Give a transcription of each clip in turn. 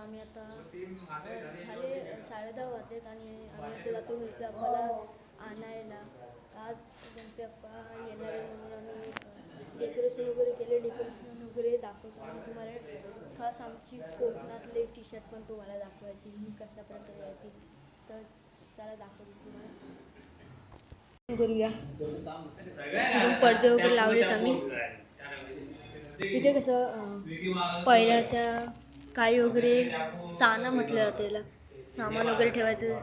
आम्ही आता झाले साडेदहा वाजलेत आणि आम्ही आता जातो गणपती बाप्पाला आणायला. आज गणपती बाप्पा येणार आहे म्हणून आम्ही डेकोरेशन वगैरे केले डेकोरेशन वगैरे दाखवतो. आणि तुम्हाला खास आमची कोकणातले टी शर्ट पण तुम्हाला दाखवायची ही कशा प्रकारे येतील तर चला दाखवतो तुम्हाला. करूया. पडदे वगैरे लावलेत आम्ही. इथे कसं पहिल्याच्या काळी वगैरे सानं म्हटलं जातं त्याला. सामान वगैरे ठेवायचं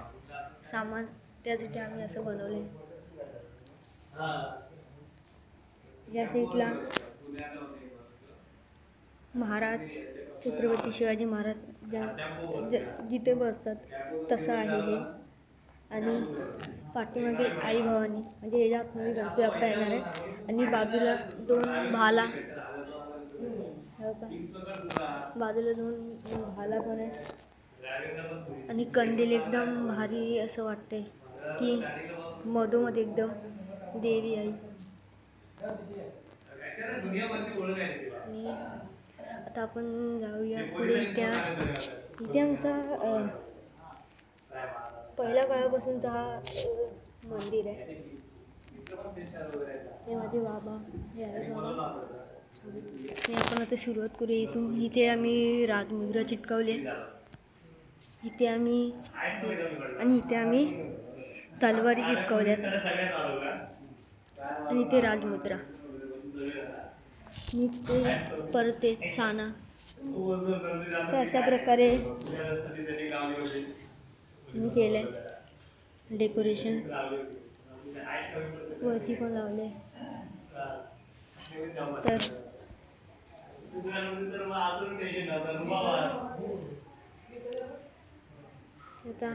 सामान त्यासाठी आम्ही असं बनवले या सीटला महाराज छत्रपती शिवाजी महाराज ज्या ज- जिथे बसतात तसं आहे हे. आणि पाठीमागे आई भवानी म्हणजे ह्याच्या आतमध्ये गणपती बाप्पा येणार आहे आणि बाजूला दोन भाला हो का? बाजूला जाऊन भाला पण आहे. आणि कंदील एकदम भारी असं वाटतंय. की मधोमध एकदम देवी आई. आणि आता आपण जाऊया पुढे त्या इथे आमचा पहिल्या काळापासूनचा हा मंदिर आहे. हे माझे बाबा हे आहे बाबा. आणि आपण आता सुरुवात करूया इथून. इथे आम्ही राजमुद्रा आहे इथे आम्ही आणि इथे आम्ही तलवारी चिटकवल्यात. आणि इथे राजमुद्रा आणि ते परत एक साना. तर अशा प्रकारे मी केलं आहे डेकोरेशन. वरती पण लावले तर आता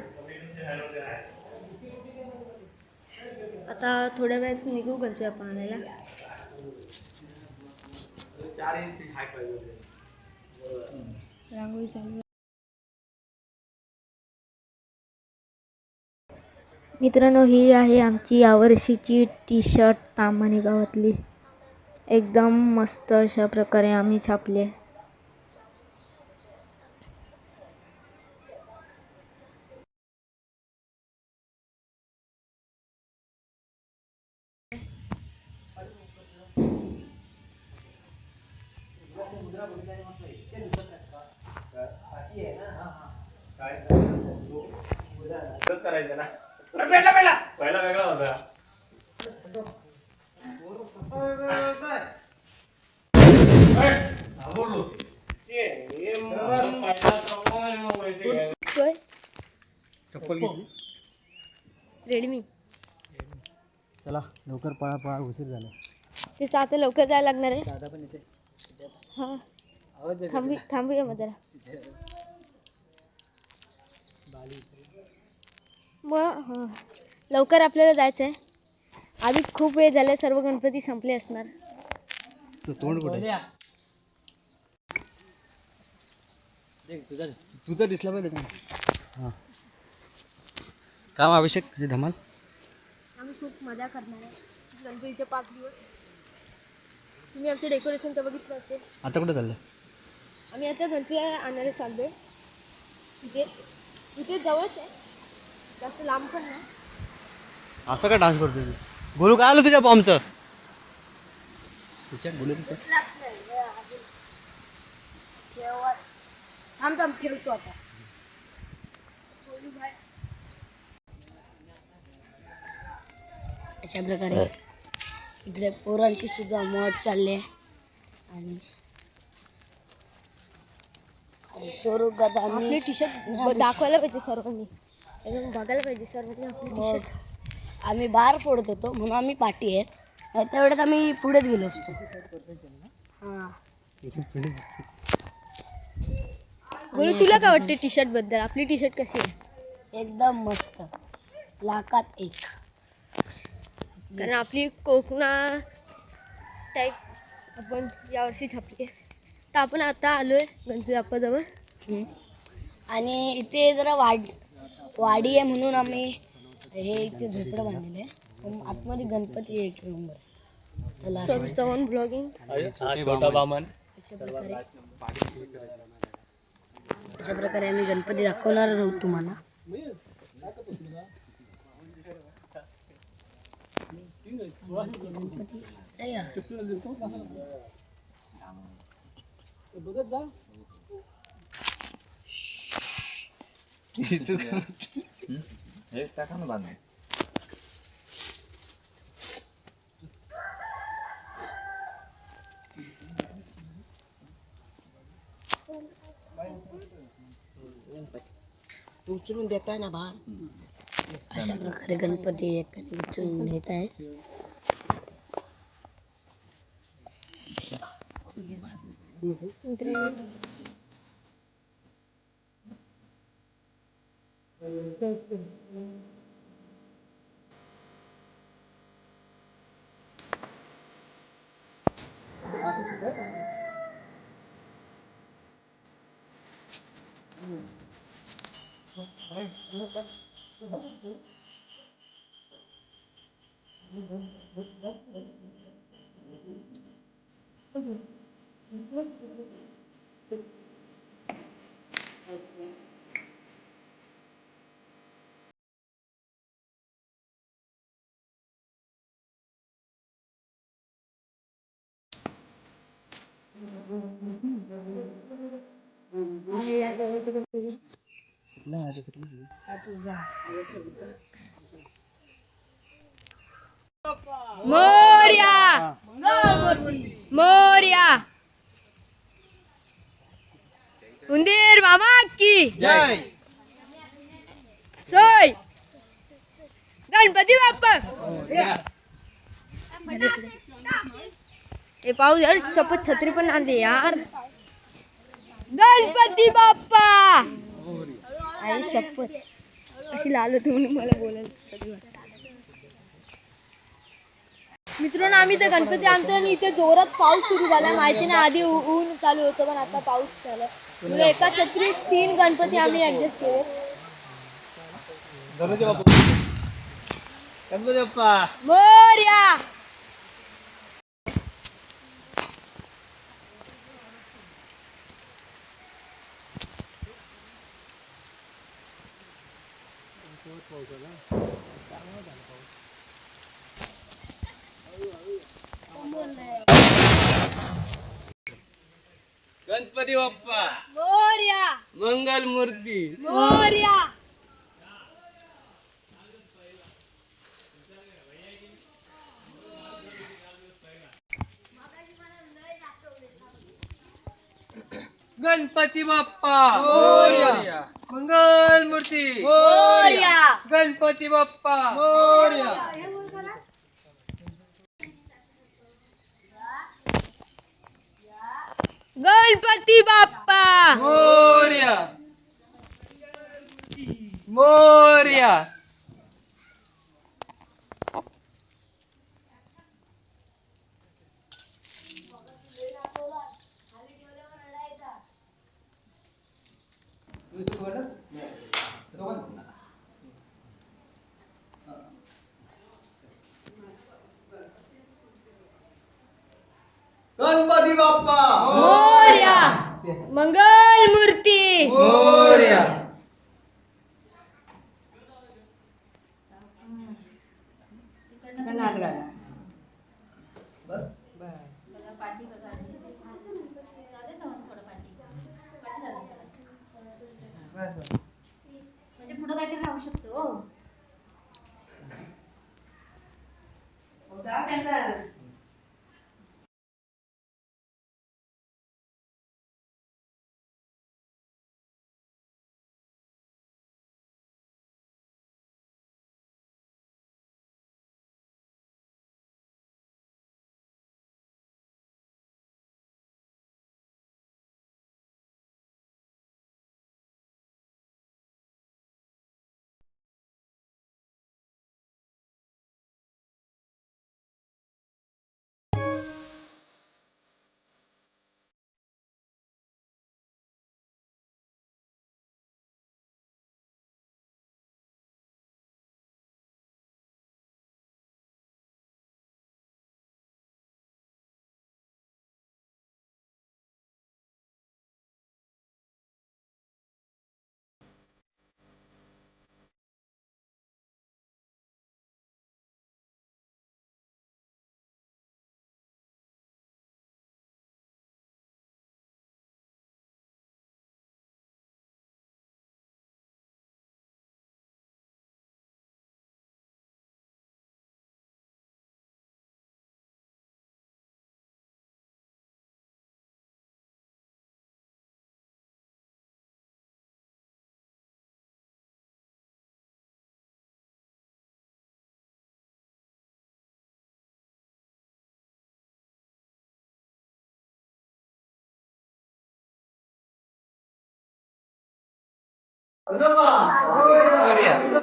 आता थोड्या वेळात निघू बाप्पा आणायला. रांगोळी चालू. मित्रांनो ही आहे आमची यावर्षीची टी शर्ट तामाणे गावातली. एकदम मस्त अशा प्रकारे आम्ही छापले करायचं ना पहिला वेगळा होता चप्पल रेडमी. चला लवकर पळा पळा उशीर झाला. ते आता लवकर जायला लागणार आहे. दादा पण हां. थांबू थांबूया मग जरा. मग हां. लवकर आपल्याला जायचं आहे आधी खूप वेळ झाला सर्व गणपती संपले असणार. तू तोंड कुठे? तुझा तुझा दिसला पाहिजे हां. काम हे धमाल? आम्ही खूप मजा करणार आहे. गणपतीचे पाच दिवस. तुम्ही आमचं डेकोरेशन तर बघितलं असेल. आता कुठे चाललं? आम्ही आता गणपती आणायला चाललोय. इथे इथे जवळच आहे. जास्त लांब पण नाही. असं का डान्स करतो तू? काय आलं तुझ्या बॉम्बचं तिच्या बोलू तिच्या थांब थांब ठेवतो आता. अशा प्रकारे इकडे पोरांची सुद्धा मौज चालली आहे. आणि स्वरूप गदा आपली टी शर्ट दाखवायला पाहिजे सर्वांनी. एकदम बघायला पाहिजे सर्वांनी आपली टी शर्ट आम्ही बाहेर पडत होतो म्हणून आम्ही पाठी आहेत. तेवढ्यात आम्ही पुढेच गेलो असतो. हां. बोलू तुला काय वाटते टी शर्टबद्दल? आपली टी शर्ट कशी आहे? एकदम मस्त. लाखात एक. कारण आपली कोकणा टाईप आपण यावर्षी छापली आहे. तर आपण आता आलोय गणपती बाप्पाजवळ. आणि इथे जरा वाढ वाडी आहे म्हणून आम्ही हे इथे झोपडं बांधलेलं आहे. आतमध्ये गणपती आहे एक रूमवर चव्हाण ब्लॉगिंग छोटा बामन अशा प्रकारे आम्ही गणपती दाखवणारच आहोत तुम्हाला गणपती नाही हा. हे टाका ना बांधून उचलून है ना बा अशा प्रकारे गणपती एकाने उचलून घेत आहे. 아니야, 너무 지금. मोर्या! मोर्या! उंदीर मामा की? सोय! गणपती बाप्पा! ए पाऊस यार शपथ छत्री पण आणली यार. गणपती बाप्पा! आई शपथ. अशी लाल होती म्हणून मला बोलायला सगळी वाटतं मित्रांनो आम्ही ते गणपती आणतो आणि इथे जोरात पाऊस सुरू झाला. माहिती नाही आधी ऊन चालू होतं पण आता पाऊस झाला. म्हणजे एका छत्रीत तीन गणपती आम्ही ऍडजस्ट केले. गणपती बाप्पा. गणपती बाप्पा मोर्या. गणपती बाप्पा. मोर्या. मंगल मूर्ती मोर्या. गणपती बाप्पा मंगल मूर्ती. गणपती बाप्पा. गणपती बाप्पा. मोर्या. मोर्या. गणपती बाप्पा! मोर्या! मंगल मूर्ती Oh, Gloria.